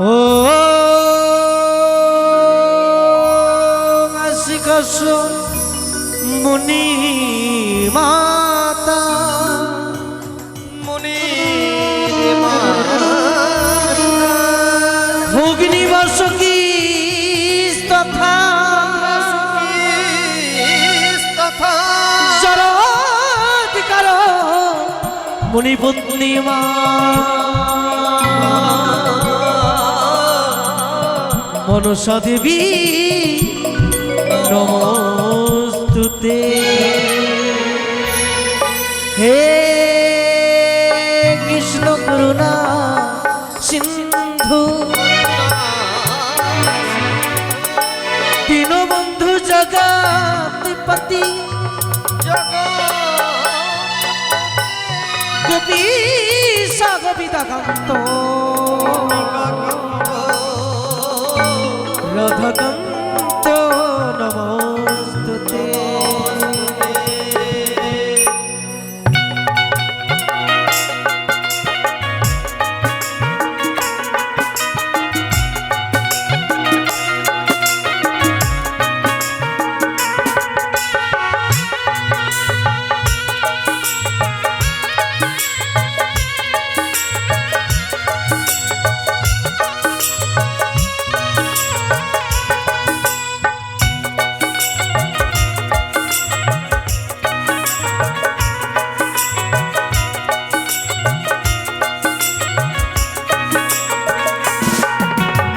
ও মুনি মাতা মুনি ভগ্নি বসকি তথা? মুনি পত্নী মা মনসা দেবী নমস্তুতে। হে কৃষ্ণ করুণা সিন্ধু। দীনবন্ধু জগৎপতি। গোপী সাগবিতা কান্ত 更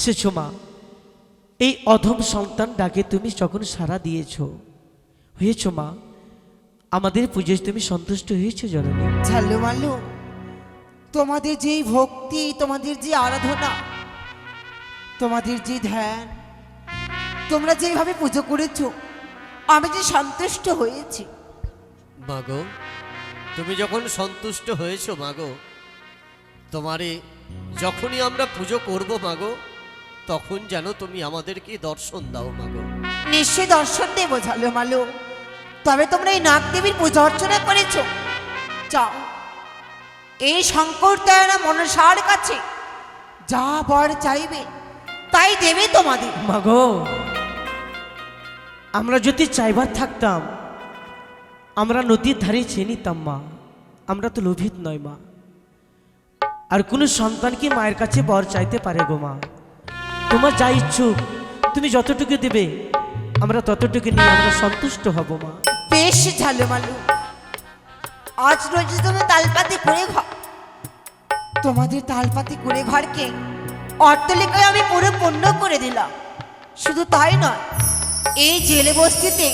এসেছ মা এই অধম সন্তান ডাকে তুমি যখন সারা দিয়েছ হয়েছো মা আমাদের পুজোয় তুমি সন্তুষ্ট হয়েছো জননী? ঝালু মালু তোমাদের যে ভক্তি তোমাদের যে আরাধনা তোমাদের যে ধ্যান তোমরা যেভাবে পুজো করেছ আমি যে সন্তুষ্ট হয়েছি। মাগো তুমি যখন সন্তুষ্ট হয়েছো মাগো তোমারে যখনই আমরা পুজো করব মাগো তখন যেন তুমি আমাদেরকে দর্শন দাও মাগো নিশ্চয় দর্শন দেবো ঝালু মালু। তবে তোমরা এই নাগ দেবীর পূজা অর্চনা করেছ। যাও। এই শঙ্কর তয়না মনসার কাছে যা বর চাইবে তাই দেবে তোমাদের। মাগো আমরা যদি চাইবার থাকতাম আমরা নদীর ধারে চেয়ে নিতাম মা। আমরা তো লোভিত নয় মা। আর কোনো সন্তান কি মায়ের কাছে বর চাইতে পারে গো মা। তোমার যা ইচ্ছুক তুমি যতটুকু দেবে আমরা ততটুকু নিয়ে আমরা সন্তুষ্ট হব মা। বেশ ঝালুমালু। আজ রোজ তুমি তালপাতি করে ঘর তোমাদের তালপাতি করে ঘরকে অট্টলিকায় আমি পুরো পূর্ণ করে দিলাম। শুধু তাই নয় এই জেলে বস্তিতে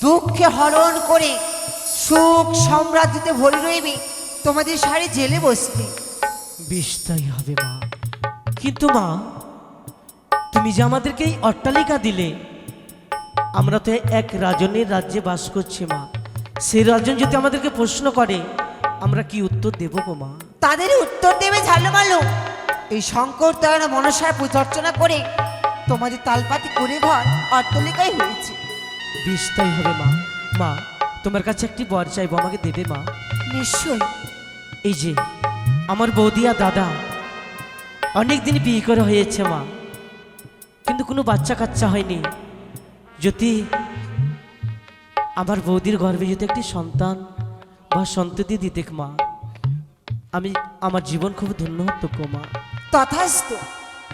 দুঃখে হরণ করে সুখ সাম্রাজ্যতে ভরে রইবে তোমাদের সারি জেলে বসতে। বেশ তাই হবে মা। কিন্তু মা তুমি যে আমাদেরকে এই অট্টালিকা দিলে আমরা তো এক রাজনের রাজ্যে বাস করছি মা। সেই রাজন যদি আমাদেরকে প্রশ্ন করে আমরা কি উত্তর দেব গো মা? তাদের উত্তর দেবে ঝালুমালু। এই শঙ্কর তয়না মনসায় পূজা অর্চনা করে তোমাদের তালপাতি করে ঘর অট্টলিকায় হয়েছে। বেশ তাই হবে মা। মা তোমার কাছে একটি বর চাইব আমাকে দেবে মা? নিশ্চয় এই যে আমার বৌদি আর দাদা অনেক দিন বিয়ে করে হয়েছে মা। কিন্তু কোনো বাচ্চা কাচ্চা হয়নি। যদি আমার বৌদির গর্ভে যদি একটি সন্তান বা সন্ততি দিতে মা আমি আমার জীবন খুব ধন্য হতো মা। তথাস্ত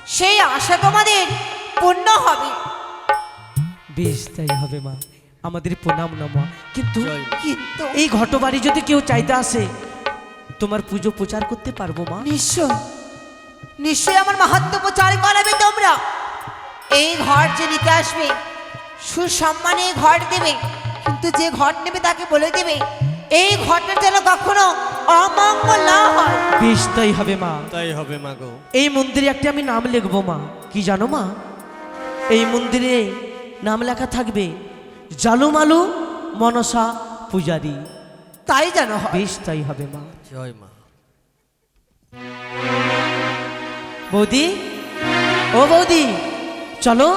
সেই আশা তোমাদের পূর্ণ হবে। বেশ তাই হবে মা। আমাদের প্রণাম না মা। কিন্তু। কিন্তু এই ঘটবাড়ি যদি কেউ চাইতে আসে তোমার পুজো প্রচার করতে পারব মা? নিশ্চয়। নিশ্চয় আমার মাহাত্ম প্রচার করাবে তোমরা। এই ঘর যে নিতে আসবে সুসম্মানে ঘর দেবে কিন্তু যে ঘর নেবে তাকে বলে দেবে এই ঘরটা যেন কখনো অমঙ্গল না হয়। বেশ তাই হবে মা। তাই হবে মা গো। এই মন্দিরে একটা আমি নাম লিখব মা। কি জানো মা? এই মন্দিরে নাম লেখা থাকবে জালুমালু মনসা পূজারি। তাই যেন হয়। বেশ তাই হবে মা। জয় মা। বৌদি? ও বৌদি? চলো,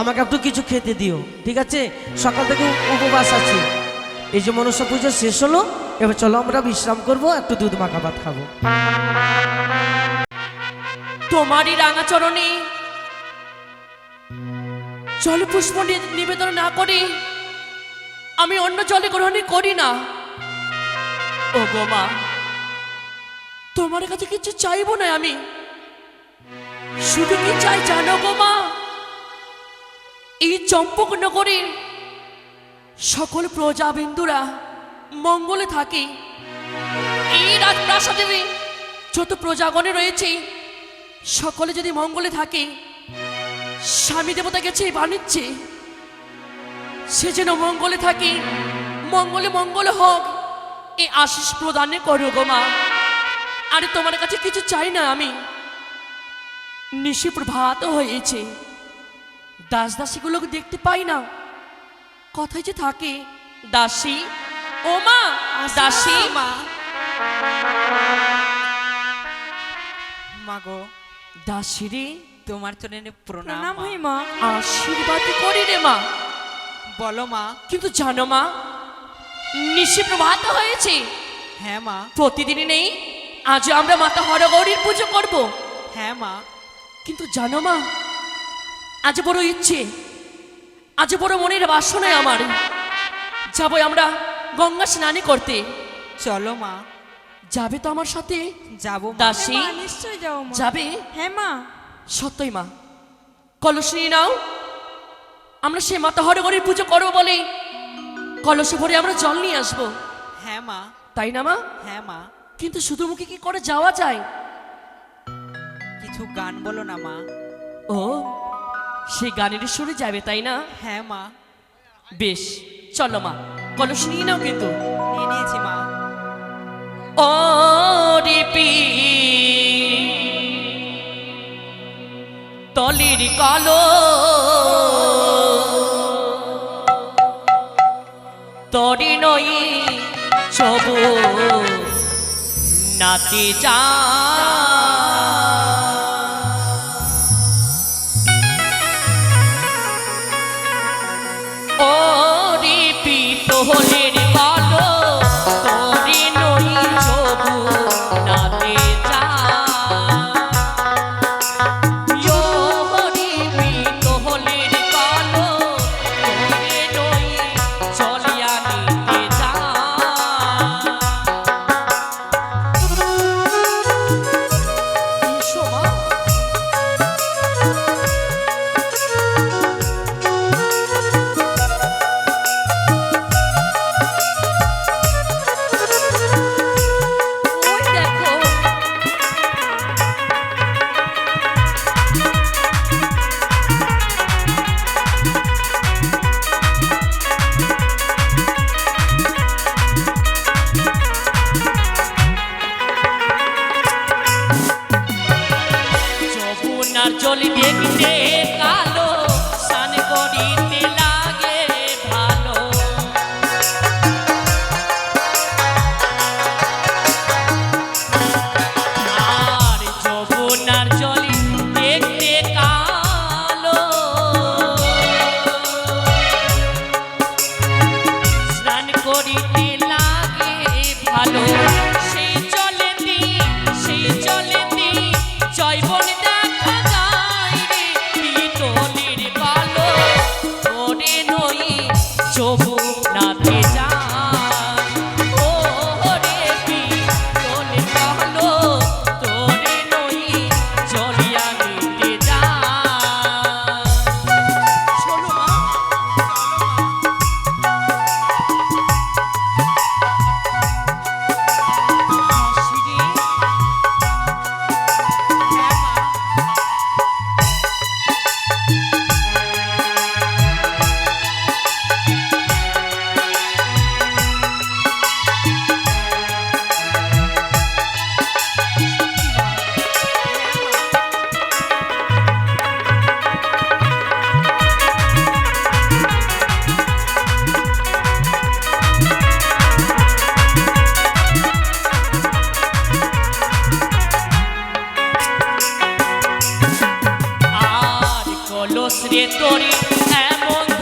আমাকে একটু কিছু খেতে দিও, ঠিক আছে? সকাল থেকে উপবাস আছে। এই যে মনসা পুজো শেষ হলো, এবার চলো আমরা বিশ্রাম করব, একটু দুধ মাখা ভাত খাব। তোমারই রাঙা চরণে জল পুষ্প নিবেদন না করি। আমি অন্য জলে গ্রহণ করি না। ও গো মা, তোমার কাছে কিছু চাইব না আমি। শুধু কি চাই জানো গো মা? এই চম্পক নগরীর সকল প্রজাবিন্দুরা মঙ্গলে থাকে। এই রাজপ্রাসাদে যত প্রজাগণে রয়েছে, সকলে যদি মঙ্গলে থাকে, স্বামী দেবতা গেছে বাণিজ্যে সে যেন মঙ্গলে থাকে, মঙ্গলে মঙ্গল হোক এই আশিস প্রদানে করো গো মা। আরে তোমার কাছে কিছু চাই না আমি। নিশি প্রভাত হয়েছে। দাস দাসীগুলোকে দেখতে পাই না। কথায় যে থাকে দাসী ও মা দাসী। মা। মাগো দাসী রে। তোমার চরণে প্রণাম মা। আশীর্বাদ করি রে মা। বলো মা। কিন্তু জানো মা নিশি প্রভাত হয়েছে। হ্যাঁ মা। প্রতিদিনই নেই আজ আমরা মাতা হরগৌরীর পুজো করব। হ্যাঁ মা। কিন্তু জানো মা আজ বড় ইচ্ছে আজ বড় মনের বাসনায় আমার। যাব আমরা গঙ্গা স্নানে করতে। চলো মা। যাবে তো আমার সাথে? যাব। দাসী? মা নিশ্চয় যাও যাবে? হ্যাঁ মা। সত্যই মা। কলস নিয়ে নাও। আমরা সে মাতা হরগৌরীর পুজো করব বলে কলসে ভরে আমরা জল নিয়ে আসব। হ্যাঁ মা। তাই না মা? হ্যাঁ মা। কিন্তু শুধু মুখে কি করে যাওয়া যায়? কিছু গান বলো না মা। ও সেই গানের সুরে যাবে তাই না? হ্যাঁ মা। বেশ চলো মা। কলস নিয়ে নাও কিন্তু। নিয়ে নিয়েছি মা। ও রিপি তলির কালো তরি নই সবু নাতি যা এমন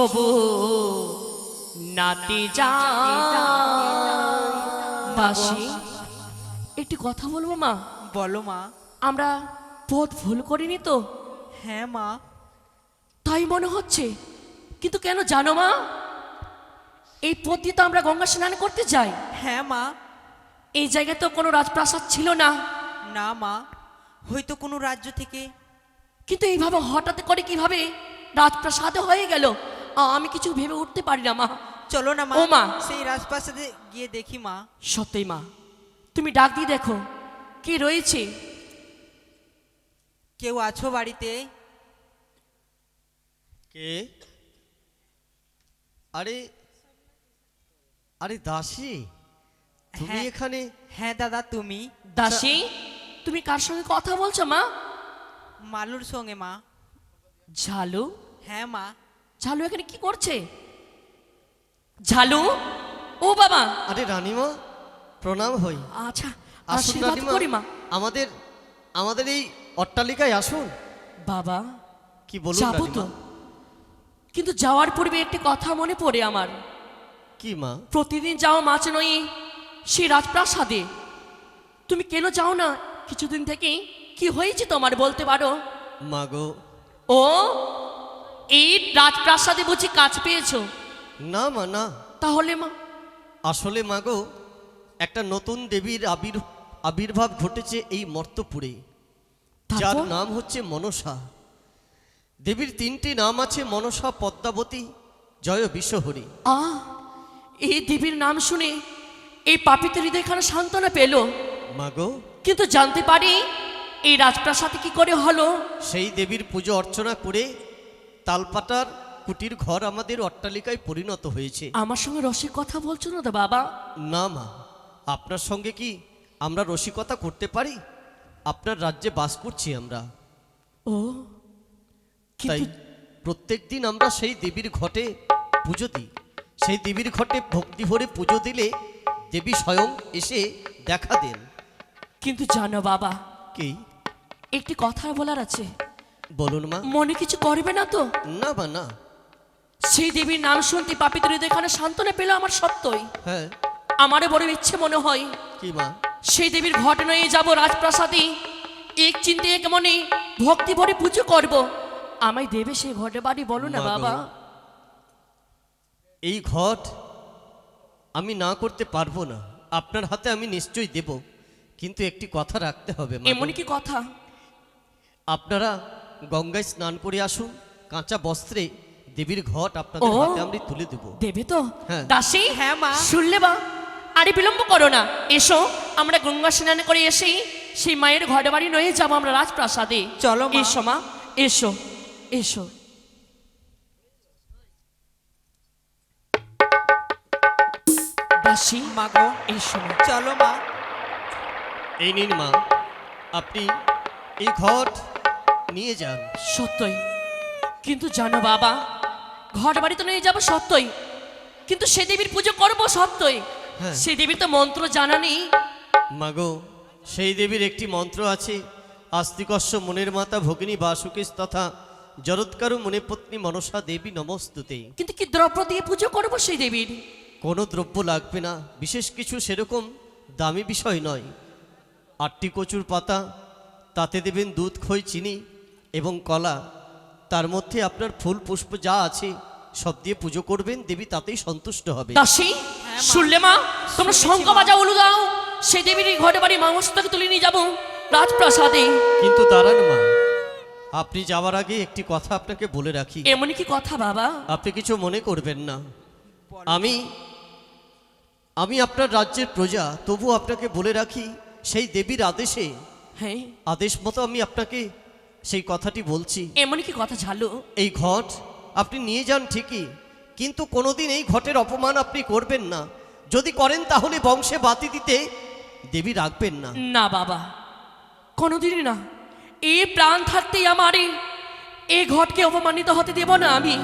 যব নাতি যা দাসী একটি কথা বলব মা? বলো মা। আমরা পথ ভুল করিনি তো? হ্যাঁ মা। তাই মনে হচ্ছে। কিন্তু কেন জানো মা? এই পথ দিয়ে তো আমরা গঙ্গা স্নান করতে যাই। হ্যাঁ মা। এই জায়গায় তো কোনো রাজপ্রাসাদ ছিল না। না মা হয়তো কোনো রাজ্য থেকে। কিন্তু এইভাবে হঠাৎ করে কীভাবে রাজপ্রাসাদ হয়ে গেল? আমি কিছু ভেবে উঠতে পারি না মা। চলো না মা। ও মা। সেই রাজপ্রাসাদে গিয়ে দেখি মা। সত্যই মা। তুমি ডাক দিয়ে দেখো কে রয়েছে? কেউ আছো বাড়িতে? কে? আরে আরে দাসী তুমি হ্যাঁ। এখানে? হ্যাঁ দাদা তুমি। দাসী? তুমি কার সঙ্গে কথা বলছো মা? মালুর সঙ্গে মা। ঝালু? হ্যাঁ মা। ঝালু এখানে কি করছে? ঝালু? ও বাবা। আরে রানীমা প্রণাম হই। আচ্ছা আসুন আশীর্বাদ রানীমা করি মা। আমাদের আমাদের এই অট্টালিকায় আসুন। বাবা কি বলুন যাব তো। কিন্তু যাওয়ার পূর্বে একটি কথা মনে পড়ে আমার। কি মা? প্রতিদিন যাও মাছ নই সেই রাজপ্রাসাদে। তুমি কেন যাও না? কিছুদিন থেকে কি হয়েছে তোমার বলতে পারো? মাগো ও? এই রাজপ্রাসাদে বুঝি কাজ পেয়েছ? না মা না। তাহলে মা? আসলে মাগো একটা নতুন দেবীর আবির আবির্ভাব ঘটেছে এই মর্তপুরে। যার নাম হচ্ছে মনসা। দেবীর তিনটি নাম আছে মনসা পদ্মাবতী জয় বিশ্বহরী। আ এই দেবীর নাম শুনে এই পাপিত হৃদয়খানা সান্ত্বনা পেল। মাগো কিন্তু জানতে পারি এই রাজপ্রাসাদে কি করে হলো? সেই দেবীর পুজো অর্চনা করে তালপাতার কুটির ঘর আমাদের অট্টালিকায় পরিণত হয়েছে। আমার সঙ্গে রসিক কথা বলছো না তো বাবা? না মা আপনার সঙ্গে কি আমরা রসিকতা করতে পারি? আপনার রাজ্যে বাস করছি আমরা। ও তাই প্রত্যেক দিন আমরা সেই দেবীর ঘটে পুজো দিই। সেই দেবীর ঘটে ভক্তি ভরে পুজো দিলে দেবী স্বয়ং এসে দেখা দেন। কিন্তু জানো বাবা কি? একটি কথা বলার আছে। বলুন মা। মনে কিছু করবে না তো? না বা না। সেই দেবীর নাম শুনতে পাপিত হৃদয়খানা সান্ত্বনা পেল আমার সত্যই। হ্যাঁ। আমারও বড় ইচ্ছে মনে হয়। কি মা? সেই দেবীর ঘটনায় যাব রাজপ্রাসাদে। এক চিন্তে এক মনে ভক্তি ভরে পুজো করব। আমায় দেবে সেই ঘটে বাড়ি বলো না বাবা। এই ঘট আমি না করতে পারব না। আপনার হাতে আমি নিশ্চয়ই দেব। কিন্তু একটি কথা রাখতে হবে মা গো। কি কথা? আপনারা গঙ্গায় স্নান করে আসুন কাঁচা বস্ত্রে দেবীর ঘট আপনাদের ও। হাতে আমি তুলে দেব দেবে তো হ্যাঁ। দাসী হ্যাঁ, মা। শুনলে বা আরে বিলম্ব করো না এসো আমরা গঙ্গা স্নান করে এসেই সেই মায়ের ঘরে বাড়ি নয়ে যাব আমরা রাজপ্রাসাদে চলো, মা। এসো মা এসো এসো দাসী মা গো এসো মা। চলো মা এই নিন মা আপনি এই ঘট নিয়ে যান। সত্যই। কিন্তু জানো বাবা ঘর বাড়ি তো নিয়ে যাব সত্যই। কিন্তু সে দেবীর পুজো করব সত্যই। হ্যাঁ। সে দেবীর তো মন্ত্র জানা নেই। মাগো সেই দেবীর একটি মন্ত্র আছে আস্তিকস্য মনের মাতা ভগিনী বাসুকেশ তথা জরৎকারু মনে পত্নী মনসা দেবী নমস্তুতে। কিন্তু কি দ্রব্য দিয়ে পুজো করব সেই দেবীর? কোনো দ্রব্য লাগবে না বিশেষ কিছু সেরকম দামি বিষয় নয়। আটটি কচুর পাতা তাতে দেবেন দুধ খই চিনি এবং কলা তার মধ্যে আপনার ফুল পুষ্প যা আছে সব দিয়ে পুজো করবেন দেবী তাতেই সন্তুষ্ট হবে। দাসী শুনলে মা? তোমরা শঙ্খ বাজা উলু দাও। সে দেবীর ঘরে বাড়ি মাংসটাকে তুলে নিয়ে যাব রাজপ্রাসাদে। কিন্তু দাঁড়ান মা আপনি যাওয়ার আগে একটি কথা আপনাকে বলে রাখি। এমনই কি কথা বাবা? আপনি কিছু মনে করবেন না। আমি আমি আপনার রাজ্যের প্রজা তবু আপনাকে বলে রাখি সেই দেবীর আদেশে হ্যাঁ। আদেশ মতো আমি আপনাকে সেই কথাটি বলছি। এমনই কি কথা ঝালু। এই ঘট আপনি নিয়ে যান ঠিকই কিন্তু কোনোদিন এই ঘটের অপমান আপনি করবেন না। যদি করেন তাহলে বংশে বাতি দিতে দেবী রাখবেন না। না বাবা কোনোদিনই না। এই প্রাণ থাকতেই আমার এই- এই ঘটকে অপমানিত হতে দেব না আমি।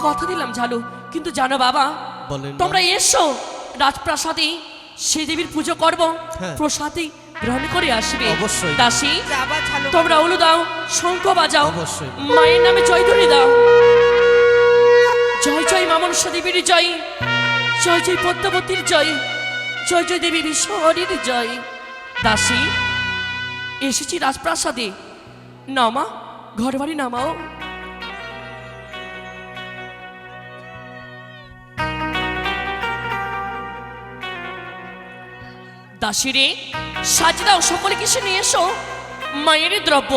কথা দিলাম ঝালু কিন্তু জানো বাবা বলেন তোমরা এসো রাজপ্রাসাদে সে দেবীর পুজো করব হ্যাঁ। গ্রহণ করে আসবে। অবশ্যই। দাসী তোমরা উলু দাও শঙ্খ বাজাও। অবশ্যই। মায়ের নামে জয় ধরে দাও। জয় জয় মামনসা দেবীর জয়। জয় জয় পদ্মাবতীর জয়। জয় জয় দেবী বিশ্বহরির জয়। দাসী এসেছি রাজপ্রাসাদে। নামা ঘর বাড়ি নামাও। দাসীরে সাজিয়ে দাও সকলে কিছু নিয়ে এসো মায়ের দ্রব্য।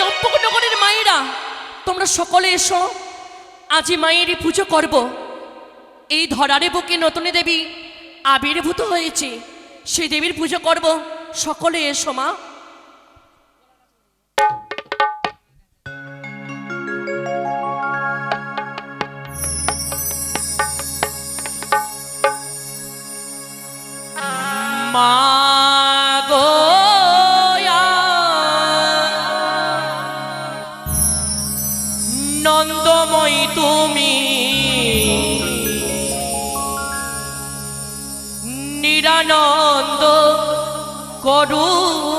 চম্পকনগরের মায়েরা, তোমরা সকলে এসো, আজি মায়েরই পুজো করব। এই ধরারে বুকে নতুন দেবী আবির্ভূত হয়েছে। সেই দেবীর পুজো করব। সকলে এসো মা। মা নিরানন্দ করুণা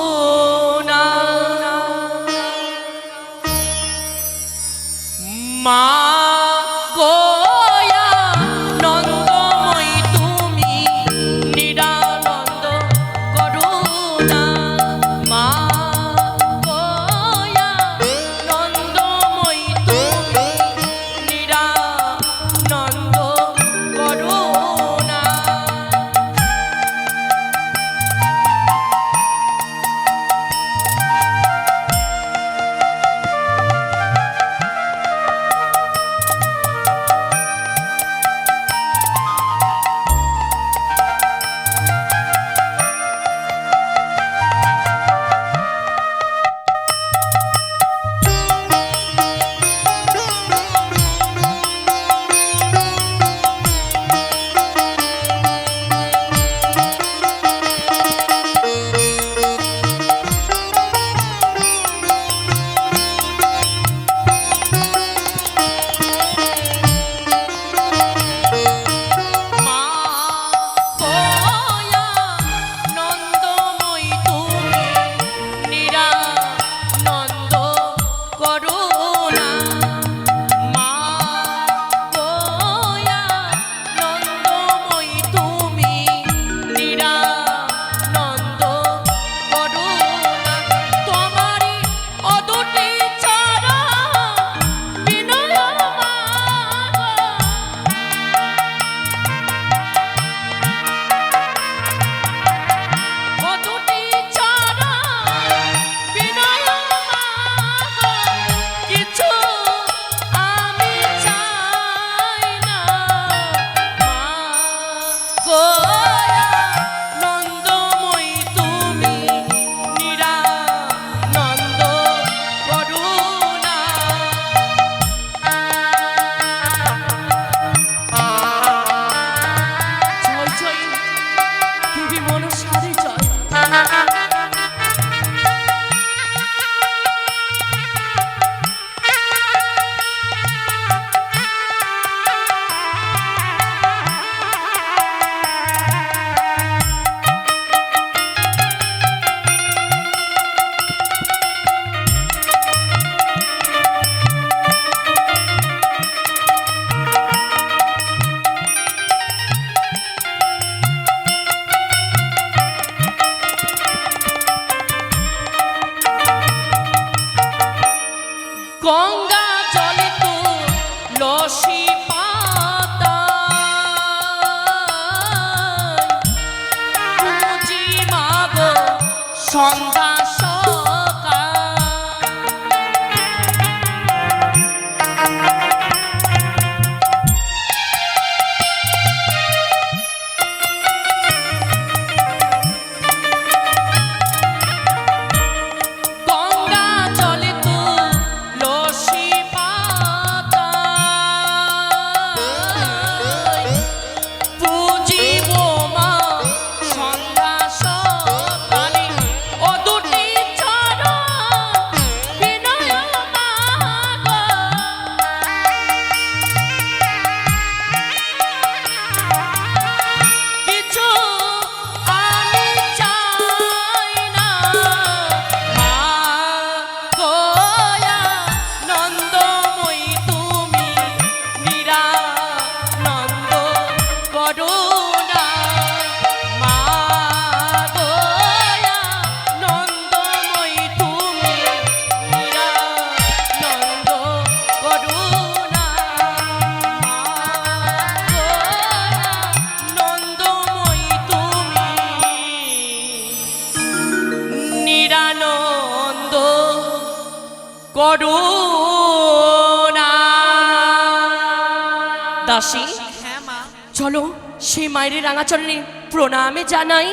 মায়ের রাঙাচরণে প্রণামে জানাই।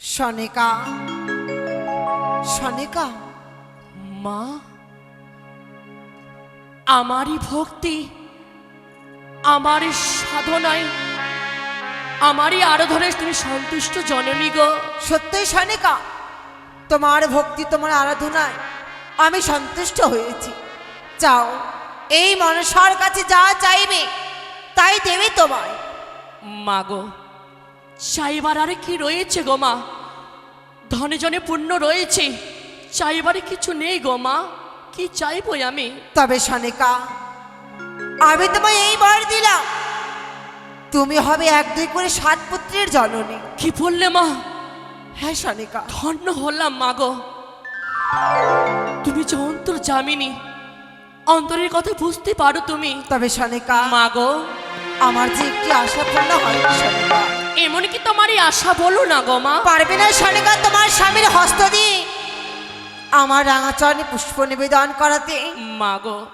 সনিকা সনিকা। মা আমারই ভক্তি আমারই সাধনায় আমারই আরাধনে তুমি সন্তুষ্ট জননী গো। সত্যই সনিকা তোমার ভক্তি তোমার আরাধনায় আমি সন্তুষ্ট হয়েছি। চাও এই মনসার কাছে যা চাইবে তাই দেবে তোমায়। মা গো চাইবার আরে কি রয়েছে গো মা? ধনে জনে পূর্ণ রয়েছে চাইবারে কিছু নেই গো মা। কি চাইবই আমি? তবে সনিকা আমি তোমায় এই বার দিলাম। তুমি হবে এক দুই করে সাত পুত্রের জননী। কি বললে মা? হ্যাঁ সনিকা। ধন্য হলাম মাগো তুমি যে অন্তর জামিনী অন্তরের কথা বুঝতে পারো তুমি। তবে সনিকা মাগো আমার যে একটি আশা পূর্ণ হয়নি সনিকা। এমন কি তোমারই আশা বলো না গো মা? পারবে না শনিকা তোমার স্বামীর হস্ত দিয়ে। আমার রাঙাচরণে পুষ্প নিবেদন করাতে। মাগো